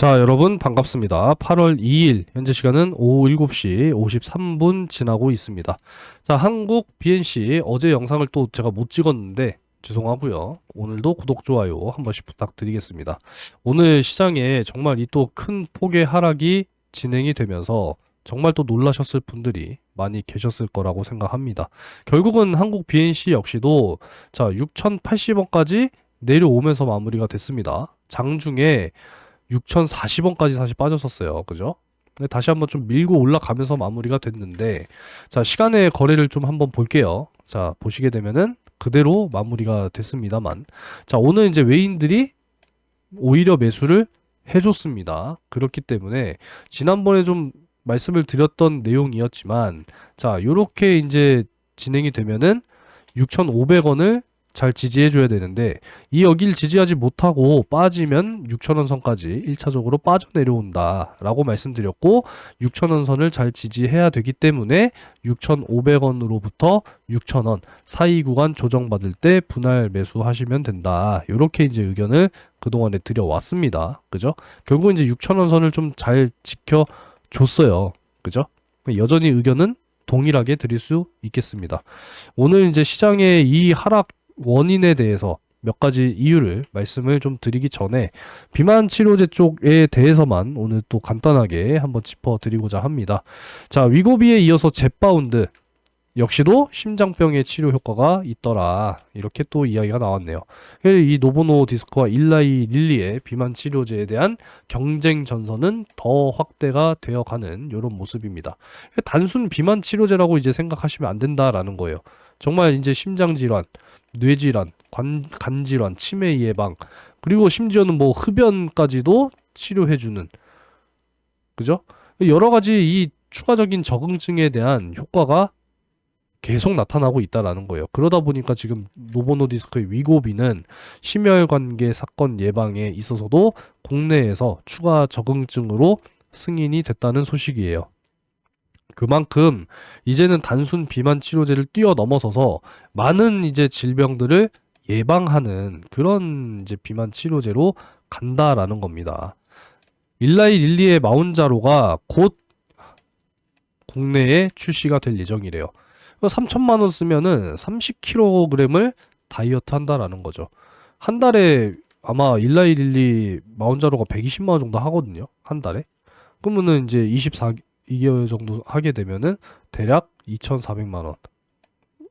자, 여러분 반갑습니다. 8월 2일 현재 시간은 오후 7시 53분 지나고 있습니다. 자, 한국 BNC 어제 영상을 또 제가 못 찍었는데 죄송하고요. 오늘도 구독 좋아요 한 번씩 부탁드리겠습니다. 오늘 시장에 정말 이 또 큰 폭의 하락이 진행이 되면서 정말 또 놀라셨을 분들이 많이 계셨을 거라고 생각합니다. 결국은 한국 BNC 역시도 자, 6,080원까지 내려오면서 마무리가 됐습니다. 장중에 6,040원까지 사실 빠졌었어요. 그죠? 다시 한번 좀 밀고 올라가면서 마무리가 됐는데, 자, 시간의 거래를 좀 한번 볼게요. 자, 보시게 되면은 그대로 마무리가 됐습니다만. 자, 오늘 이제 외인들이 오히려 매수를 해줬습니다. 그렇기 때문에 지난번에 좀 말씀을 드렸던 내용이었지만, 자, 요렇게 이제 진행이 되면은 6,500원을 잘 지지해줘야 되는데 이 여길 지지하지 못하고 빠지면 6천원 선까지 1차적으로 빠져내려온다 라고 말씀드렸고 6천원 선을 잘 지지해야 되기 때문에 6,500원으로부터 6천원 사이 구간 조정받을 때 분할 매수하시면 된다. 이렇게 이제 의견을 그동안에 드려왔습니다. 그죠? 결국 이제 6천원 선을 좀 잘 지켜줬어요. 그죠? 여전히 의견은 동일하게 드릴 수 있겠습니다. 오늘 이제 시장의 이 하락 원인에 대해서 몇 가지 이유를 말씀을 좀 드리기 전에 비만 치료제 쪽에 대해서만 오늘 또 간단하게 한번 짚어 드리고자 합니다. 자, 위고비에 이어서 젯바운드 역시도 심장병의 치료 효과가 있더라. 이렇게 또 이야기가 나왔네요. 이 노보노 디스크와 일라이 릴리의 비만 치료제에 대한 경쟁 전선은 더 확대가 되어 가는 이런 모습입니다. 단순 비만 치료제라고 이제 생각하시면 안 된다라는 거예요. 정말 이제 심장 질환, 뇌질환, 관, 간질환, 치매 예방, 그리고 심지어는 뭐 흡연까지도 치료해주는, 그죠? 여러 가지 이 추가적인 적응증에 대한 효과가 계속 나타나고 있다라는 거예요. 그러다 보니까 지금 노보노디스크의 위고비는 심혈관계 사건 예방에 있어서도 국내에서 추가 적응증으로 승인이 됐다는 소식이에요. 그만큼 이제는 단순 비만 치료제를 뛰어넘어서서 많은 이제 질병들을 예방하는 그런 이제 비만 치료제로 간다라는 겁니다. 일라이 릴리의 마운자로가 곧 국내에 출시가 될 예정이래요. 3천만 원 쓰면은 30kg을 다이어트 한다라는 거죠. 한 달에 아마 일라이 릴리 마운자로가 120만 원 정도 하거든요. 한 달에. 그러면은 이제 24 2개월 정도 하게 되면은 대략 2,400만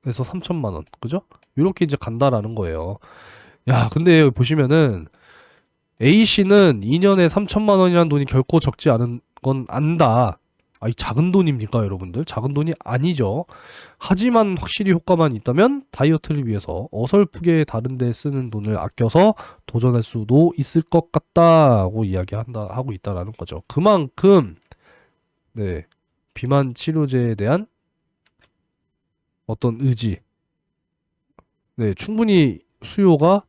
원에서 3천만 원. 그죠? 이렇게 이제 간다라는 거예요. 야, 근데 보시면은 A씨는 2년에 3천만 원이라는 돈이 결코 적지 않은 건 안다. 아, 이 작은 돈입니까, 여러분들? 작은 돈이 아니죠. 하지만 확실히 효과만 있다면 다이어트를 위해서 어설프게 다른 데 쓰는 돈을 아껴서 도전할 수도 있을 것 같다고 이야기한다 하고 있다라는 거죠. 그만큼 네. 비만 치료제에 대한 어떤 의지. 네, 충분히 수요가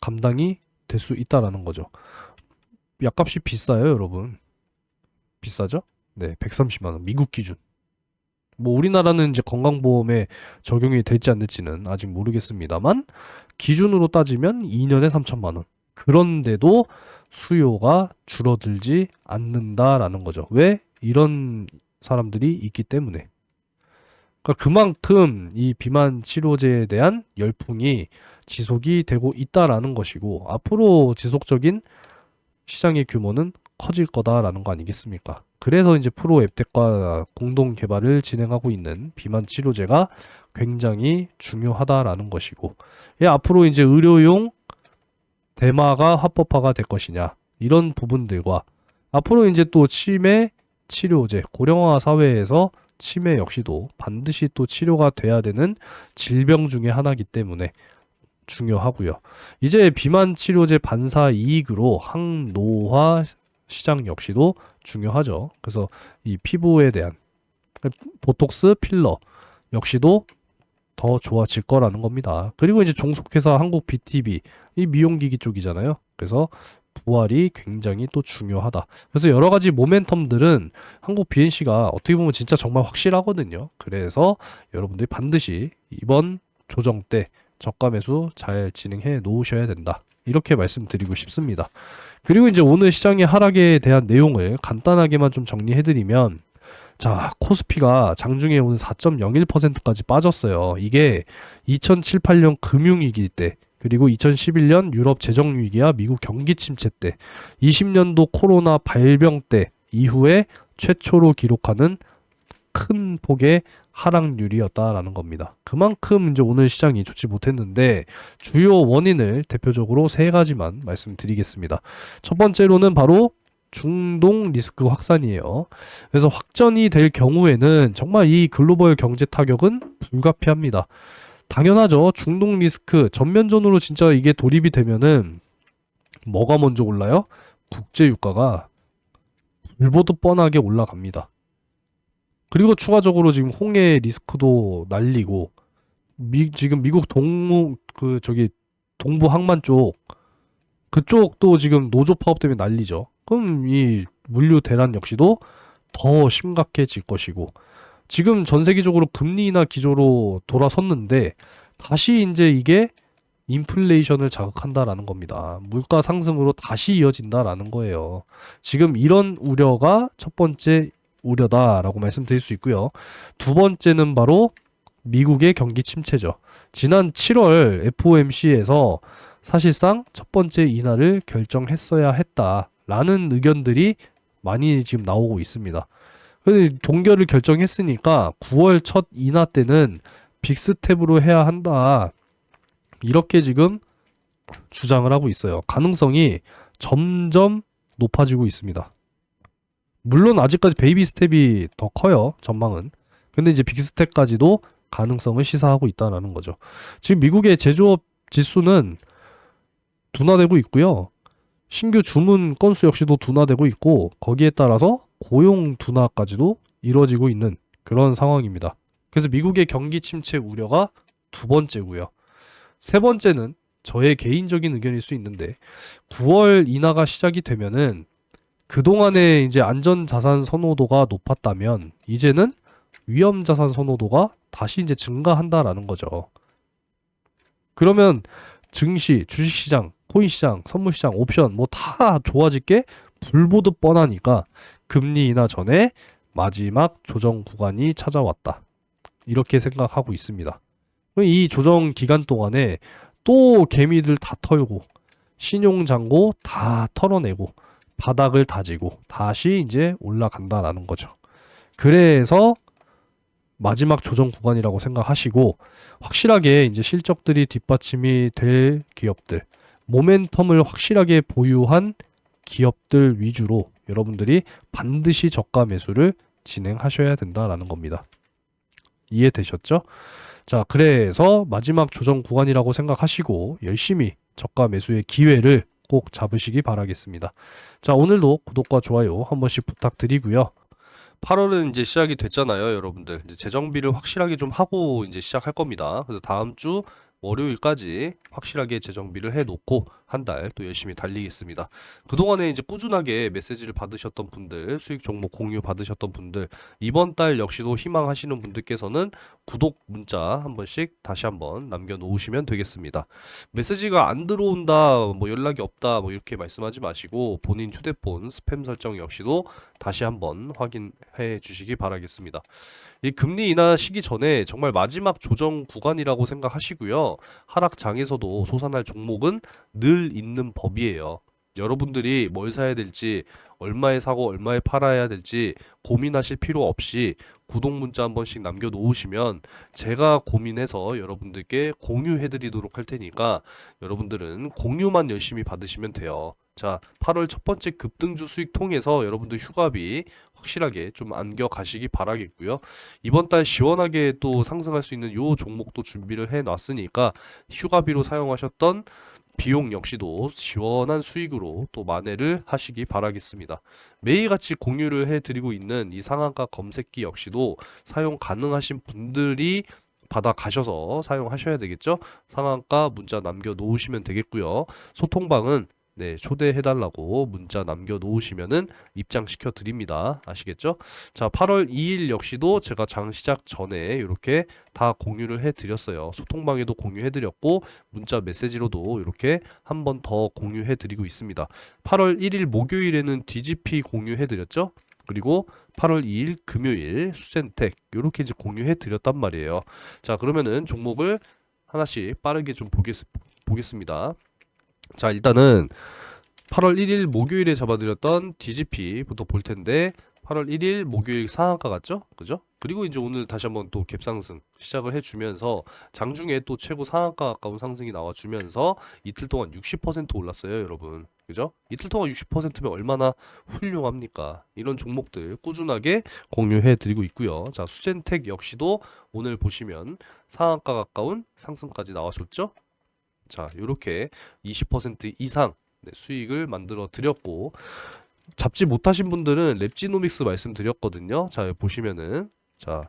감당이 될 수 있다라는 거죠. 약값이 비싸요, 여러분. 비싸죠? 네, 130만 원. 미국 기준. 뭐 우리나라는 이제 건강보험에 적용이 될지 안 될지는 아직 모르겠습니다만 기준으로 따지면 2년에 3천만 원. 그런데도 수요가 줄어들지 않는다라는 거죠. 왜? 이런 사람들이 있기 때문에. 그러니까 그만큼 이 비만 치료제에 대한 열풍이 지속이 되고 있다라는 것이고 앞으로 지속적인 시장의 규모는 커질 거다라는 거 아니겠습니까? 그래서 이제 프로 앱텍과 공동 개발을 진행하고 있는 비만 치료제가 굉장히 중요하다라는 것이고, 예, 앞으로 이제 의료용 대마가 합법화가 될 것이냐 이런 부분들과 앞으로 이제 또 치매 치료제, 고령화 사회에서 치매 역시도 반드시 또 치료가 돼야 되는 질병 중의 하나이기 때문에 중요하고요. 이제 비만 치료제 반사 이익으로 항노화 시장 역시도 중요하죠. 그래서 이 피부에 대한 보톡스 필러 역시도 더 좋아질 거라는 겁니다. 그리고 이제 종속회사 한국 BTB 이 미용기기 쪽이잖아요. 그래서 부활이 굉장히 또 중요하다. 그래서 여러 가지 모멘텀들은 한국 BNC가 어떻게 보면 진짜 정말 확실하거든요. 그래서 여러분들이 반드시 이번 조정 때 저가 매수 잘 진행해 놓으셔야 된다. 이렇게 말씀드리고 싶습니다. 그리고 이제 오늘 시장의 하락에 대한 내용을 간단하게만 좀 정리해드리면 자, 코스피가 장중에 오늘 4.01%까지 빠졌어요. 이게 2007, 8년 금융위기 때, 그리고 2011년 유럽 재정위기와 미국 경기 침체 때, 20년도 코로나 발병 때 이후에 최초로 기록하는 큰 폭의 하락률이었다라는 겁니다. 그만큼 이제 오늘 시장이 좋지 못했는데 주요 원인을 대표적으로 세 가지만 말씀드리겠습니다. 첫 번째로는 바로 중동 리스크 확산이에요. 그래서 확전이 될 경우에는 정말 이 글로벌 경제 타격은 불가피합니다. 당연하죠. 중동 리스크 전면전으로 진짜 이게 돌입이 되면은 뭐가 먼저 올라요? 국제 유가가 불보듯 뻔하게 올라갑니다. 그리고 추가적으로 지금 홍해 리스크도 날리고 미, 지금 미국 동무 그 저기 동부 항만 쪽 그쪽도 지금 노조 파업 때문에 난리죠. 그럼 이 물류 대란 역시도 더 심각해질 것이고 지금 전 세계적으로 금리 인하 기조로 돌아섰는데 다시 이제 이게 인플레이션을 자극한다라는 겁니다. 물가 상승으로 다시 이어진다라는 거예요. 지금 이런 우려가 첫 번째 우려다라고 말씀드릴 수 있고요. 두 번째는 바로 미국의 경기 침체죠. 지난 7월 FOMC에서 사실상 첫 번째 인하를 결정했어야 했다 라는 의견들이 많이 지금 나오고 있습니다. 근데 동결을 결정했으니까 9월 첫 인하 때는 빅스텝으로 해야 한다. 이렇게 지금 주장을 하고 있어요. 가능성이 점점 높아지고 있습니다. 물론 아직까지 베이비 스텝이 더 커요. 전망은. 근데 이제 빅스텝까지도 가능성을 시사하고 있다라는 거죠. 지금 미국의 제조업 지수는 둔화되고 있고요. 신규 주문 건수 역시도 둔화되고 있고 거기에 따라서 고용 둔화까지도 이루어지고 있는 그런 상황입니다. 그래서 미국의 경기 침체 우려가 두 번째고요. 세 번째는 저의 개인적인 의견일 수 있는데 9월 인하가 시작이 되면은 그동안에 이제 안전 자산 선호도가 높았다면 이제는 위험 자산 선호도가 다시 이제 증가한다라는 거죠. 그러면 증시, 주식시장, 코인 시장, 선물 시장, 옵션 뭐 다 좋아질 게 불보듯 뻔하니까 금리 인하 전에 마지막 조정 구간이 찾아왔다. 이렇게 생각하고 있습니다. 이 조정 기간 동안에 또 개미들 다 털고 신용장고 다 털어내고 바닥을 다지고 다시 이제 올라간다라는 거죠. 그래서 마지막 조정 구간이라고 생각하시고 확실하게 이제 실적들이 뒷받침이 될 기업들, 모멘텀을 확실하게 보유한 기업들 위주로 여러분들이 반드시 저가 매수를 진행하셔야 된다라는 겁니다. 이해되셨죠? 자, 그래서 마지막 조정 구간이라고 생각하시고 열심히 저가 매수의 기회를 꼭 잡으시기 바라겠습니다. 자, 오늘도 구독과 좋아요 한 번씩 부탁드리고요. 8월은 이제 시작이 됐잖아요, 여러분들. 이제 재정비를 확실하게 좀 하고 이제 시작할 겁니다. 그래서 다음 주 월요일까지 확실하게 재정비를 해놓고 한 달 또 열심히 달리겠습니다. 그동안에 이제 꾸준하게 메시지를 받으셨던 분들, 수익 종목 공유 받으셨던 분들, 이번 달 역시도 희망하시는 분들께서는 구독 문자 한 번씩 다시 한번 남겨놓으시면 되겠습니다. 메시지가 안 들어온다, 뭐 연락이 없다, 뭐 이렇게 말씀하지 마시고 본인 휴대폰 스팸 설정 역시도 다시 한번 확인해 주시기 바라겠습니다. 이 금리 인하 시기 전에 정말 마지막 조정 구간이라고 생각하시고요. 하락장에서도 솟아날 종목은 늘 있는 법이에요. 여러분들이 뭘 사야 될지, 얼마에 사고 얼마에 팔아야 될지 고민하실 필요 없이 구독 문자 한 번씩 남겨 놓으시면 제가 고민해서 여러분들께 공유해 드리도록 할 테니까 여러분들은 공유만 열심히 받으시면 돼요. 자, 8월 첫 번째 급등주 수익 통해서 여러분들 휴가비 확실하게 좀 안겨 가시기 바라겠고요. 이번 달 시원하게 또 상승할 수 있는 요 종목도 준비를 해 놨으니까 휴가비로 사용하셨던 비용 역시도 시원한 수익으로 또 만회를 하시기 바라겠습니다. 매일같이 공유를 해드리고 있는 이 상한가 검색기 역시도 사용 가능하신 분들이 받아 가셔서 사용하셔야 되겠죠. 상한가 문자 남겨 놓으시면 되겠고요. 소통방은 네, 초대해달라고 문자 남겨놓으시면은 입장시켜 드립니다. 아시겠죠? 자, 8월 2일 역시도 제가 장 시작 전에 이렇게 다 공유를 해드렸어요. 소통방에도 공유해드렸고, 문자 메시지로도 이렇게 한 번 더 공유해드리고 있습니다. 8월 1일 목요일에는 뒤집히 공유해드렸죠? 그리고 8월 2일 금요일 수젠텍 이렇게 이제 공유해 드렸단 말이에요. 자, 그러면은 종목을 하나씩 빠르게 좀 보겠, 보겠습니다. 자, 일단은 8월 1일 목요일에 잡아드렸던 DGP부터 볼 텐데 8월 1일 목요일 상한가 같죠? 그죠? 그리고 이제 오늘 다시 한번 또 갭상승 시작을 해주면서 장중에 또 최고 상한가 가까운 상승이 나와주면서 이틀 동안 60% 올랐어요, 여러분. 그죠? 이틀 동안 60%면 얼마나 훌륭합니까? 이런 종목들 꾸준하게 공유해 드리고 있고요. 자, 수젠텍 역시도 오늘 보시면 상한가 가까운 상승까지 나와줬죠? 자, 요렇게 20% 이상 네, 수익을 만들어 드렸고 잡지 못하신 분들은 랩지노믹스 말씀드렸거든요. 자, 보시면은 자,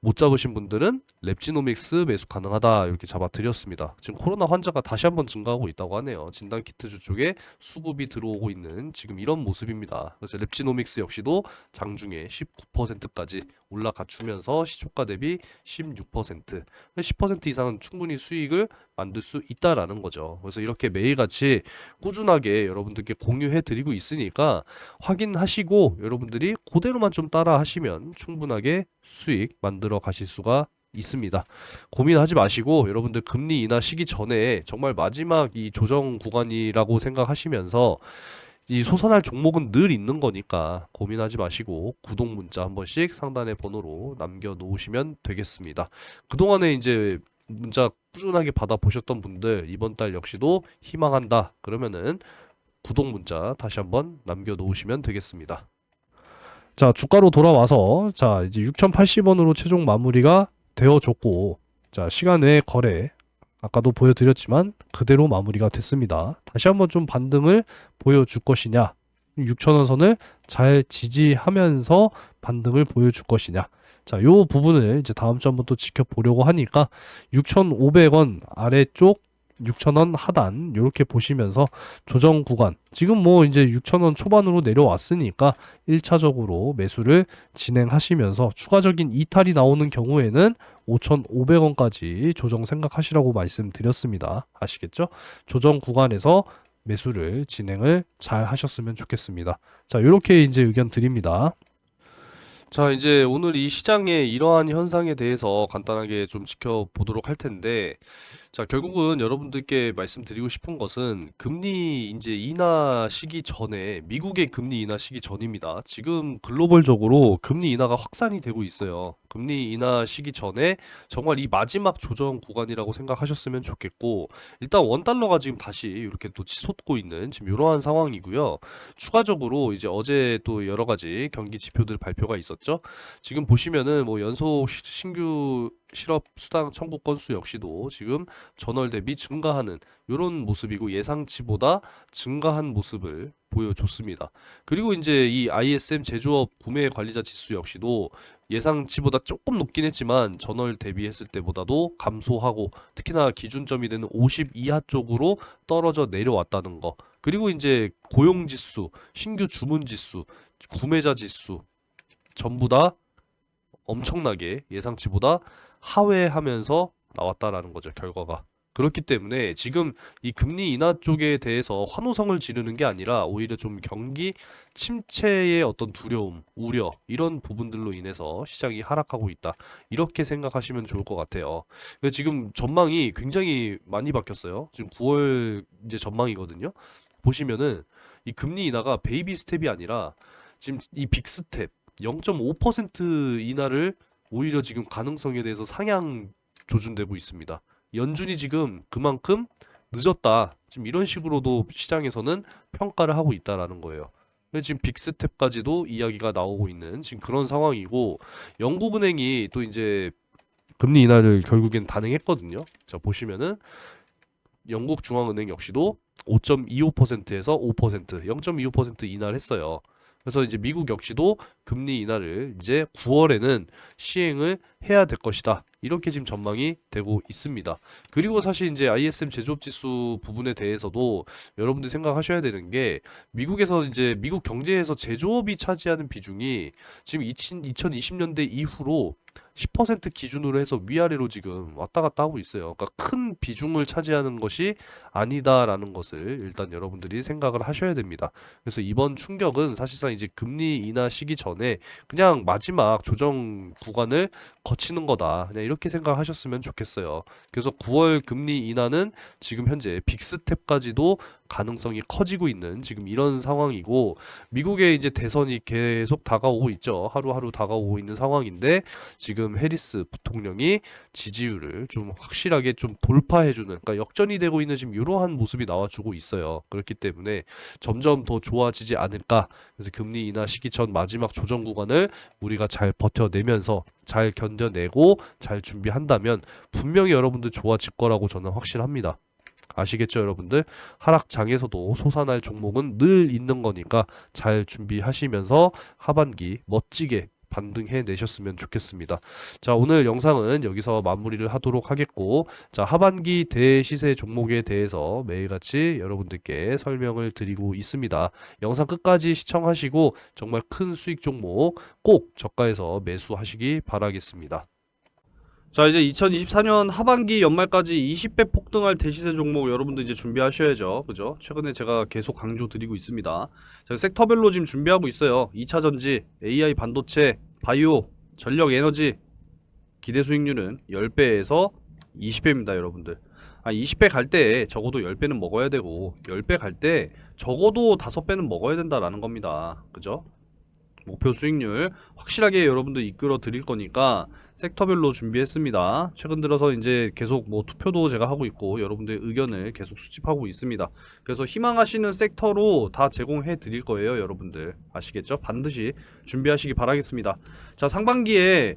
못 잡으신 분들은 랩지노믹스 매수 가능하다 이렇게 잡아 드렸습니다. 지금 코로나 환자가 다시 한번 증가하고 있다고 하네요. 진단 키트주 쪽에 수급이 들어오고 있는 지금 이런 모습입니다. 그래서 랩지노믹스 역시도 장중에 19%까지 올라가 주면서 시초가 대비 16% 10% 이상은 충분히 수익을 만들 수 있다라는 거죠. 그래서 이렇게 매일같이 꾸준하게 여러분들께 공유해 드리고 있으니까 확인하시고 여러분들이 그대로만 좀 따라 하시면 충분하게 수익 만들어 가실 수가 있습니다. 고민하지 마시고 여러분들 금리 인하 시기 전에 정말 마지막 이 조정 구간이라고 생각하시면서 이 솟아날 종목은 늘 있는 거니까 고민하지 마시고 구독 문자 한 번씩 상단의 번호로 남겨 놓으시면 되겠습니다. 그동안에 이제 문자 꾸준하게 받아 보셨던 분들 이번 달 역시도 희망한다. 그러면은 구독 문자 다시 한번 남겨 놓으시면 되겠습니다. 자, 주가로 돌아와서 자, 이제 6,080원으로 최종 마무리가 되어졌고 자, 시간 외 거래 아까도 보여드렸지만 그대로 마무리가 됐습니다. 다시 한번 좀 반등을 보여줄 것이냐 6천원 선을 잘 지지하면서 반등을 보여줄 것이냐 자, 요 부분을 이제 다음 주 한번 또 지켜보려고 하니까 6,500원 아래쪽 6,000원 하단 이렇게 보시면서 조정 구간 지금 뭐 이제 6,000원 초반으로 내려왔으니까 1차적으로 매수를 진행하시면서 추가적인 이탈이 나오는 경우에는 5,500원까지 조정 생각하시라고 말씀드렸습니다. 아시겠죠? 조정 구간에서 매수를 진행을 잘 하셨으면 좋겠습니다. 자, 이렇게 이제 의견 드립니다. 자, 이제 오늘 이 시장의 이러한 현상에 대해서 간단하게 좀 지켜보도록 할 텐데, 자, 결국은 여러분들께 말씀드리고 싶은 것은 금리 이제 인하 시기 전에, 미국의 금리 인하 시기 전입니다. 지금 글로벌적으로 금리 인하가 확산이 되고 있어요. 금리 인하 시기 전에 정말 이 마지막 조정 구간이라고 생각하셨으면 좋겠고, 일단 원 달러가 지금 다시 이렇게 또 치솟고 있는 지금 이러한 상황이고요. 추가적으로 이제 어제 또 여러 가지 경기 지표들 발표가 있었죠. 지금 보시면은 뭐 연속 시- 신규 실업 수당 청구 건수 역시도 지금 전월 대비 증가하는 이런 모습이고 예상치보다 증가한 모습을 보여줬습니다. 그리고 이제 이 ISM 제조업 구매 관리자 지수 역시도 예상치보다 조금 높긴 했지만 전월 대비했을 때보다도 감소하고 특히나 기준점이 되는 50 이하 쪽으로 떨어져 내려왔다는 거. 그리고 이제 고용 지수, 신규 주문 지수, 구매자 지수 전부 다 엄청나게 예상치보다 하회하면서 나왔다라는 거죠, 결과가. 그렇기 때문에 지금 이 금리 인하 쪽에 대해서 환호성을 지르는 게 아니라 오히려 좀 경기 침체의 어떤 두려움, 우려 이런 부분들로 인해서 시장이 하락하고 있다. 이렇게 생각하시면 좋을 것 같아요. 근데 지금 전망이 굉장히 많이 바뀌었어요. 지금 9월 이제 전망이거든요. 보시면은 이 금리 인하가 베이비 스텝이 아니라 지금 이 빅 스텝 0.5% 인하를 오히려 지금 가능성에 대해서 상향 조준되고 있습니다. 연준이 지금 그만큼 늦었다. 지금 이런 식으로도 시장에서는 평가를 하고 있다라는 거예요. 지금 빅스텝까지도 이야기가 나오고 있는 지금 그런 상황이고 영국은행이 또 이제 금리 인하를 결국엔 단행했거든요. 자, 보시면은 영국 중앙은행 역시도 5.25%에서 5%, 0.25% 인하를 했어요. 그래서 이제 미국 역시도 금리 인하를 이제 9월에는 시행을 해야 될 것이다. 이렇게 지금 전망이 되고 있습니다. 그리고 사실 이제 ISM 제조업 지수 부분에 대해서도 여러분들이 생각하셔야 되는 게 미국에서 이제 미국 경제에서 제조업이 차지하는 비중이 지금 2020년대 이후로 10% 기준으로 해서 위아래로 지금 왔다 갔다 하고 있어요. 그러니까 큰 비중을 차지하는 것이 아니다라는 것을 일단 여러분들이 생각을 하셔야 됩니다. 그래서 이번 충격은 사실상 이제 금리 인하 시기 전에 그냥 마지막 조정 구간을 거치는 거다. 그냥 이렇게 생각하셨으면 좋겠어요. 그래서 9월 금리 인하는 지금 현재 빅스텝까지도 가능성이 커지고 있는 지금 이런 상황이고 미국의 이제 대선이 계속 다가오고 있죠. 하루하루 다가오고 있는 상황인데 지금 해리스 부통령이 지지율을 좀 확실하게 좀 돌파해주는 그러니까 역전이 되고 있는 지금 이러한 모습이 나와주고 있어요. 그렇기 때문에 점점 더 좋아지지 않을까. 그래서 금리 인하 시기 전 마지막 조정 구간을 우리가 잘 버텨내면서 잘 견뎌내고 잘 준비한다면 분명히 여러분들 좋아질 거라고 저는 확실합니다. 아시겠죠, 여러분들? 하락장에서도 솟아날 종목은 늘 있는 거니까 잘 준비하시면서 하반기 멋지게 반등해 내셨으면 좋겠습니다. 자, 오늘 영상은 여기서 마무리를 하도록 하겠고, 자, 하반기 대시세 종목에 대해서 매일같이 여러분들께 설명을 드리고 있습니다. 영상 끝까지 시청하시고, 정말 큰 수익 종목 꼭 저가에서 매수하시기 바라겠습니다. 자 이제 2024년 하반기 연말까지 20배 폭등할 대시세 종목 여러분들 이제 준비하셔야죠. 그죠? 최근에 제가 계속 강조 드리고 있습니다. 자 섹터별로 지금 준비하고 있어요. 2차 전지 AI 반도체 바이오 전력 에너지. 기대 수익률은 10배에서 20배입니다 여러분들. 아 20배 갈 때 적어도 10배는 먹어야 되고 10배 갈 때 적어도 5배는 먹어야 된다라는 겁니다. 그죠 목표 수익률 확실하게 여러분들 이끌어 드릴 거니까 섹터별로 준비했습니다. 최근 들어서 이제 계속 뭐 투표도 제가 하고 있고 여러분들의 의견을 계속 수집하고 있습니다. 그래서 희망하시는 섹터로 다 제공해 드릴 거예요, 여러분들. 아시겠죠? 반드시 준비하시기 바라겠습니다. 자, 상반기에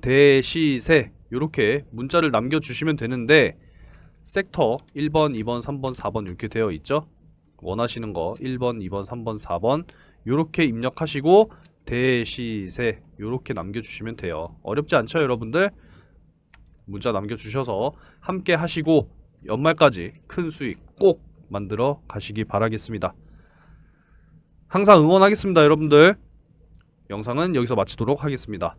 대시세 이렇게 문자를 남겨주시면 되는데 섹터 1번, 2번, 3번, 4번 이렇게 되어 있죠. 원하시는 거 1번, 2번, 3번, 4번 이렇게 입력하시고 대시세 이렇게 남겨주시면 돼요. 어렵지 않죠, 여러분들? 문자 남겨주셔서 함께 하시고 연말까지 큰 수익 꼭 만들어 가시기 바라겠습니다. 항상 응원하겠습니다, 여러분들. 영상은 여기서 마치도록 하겠습니다.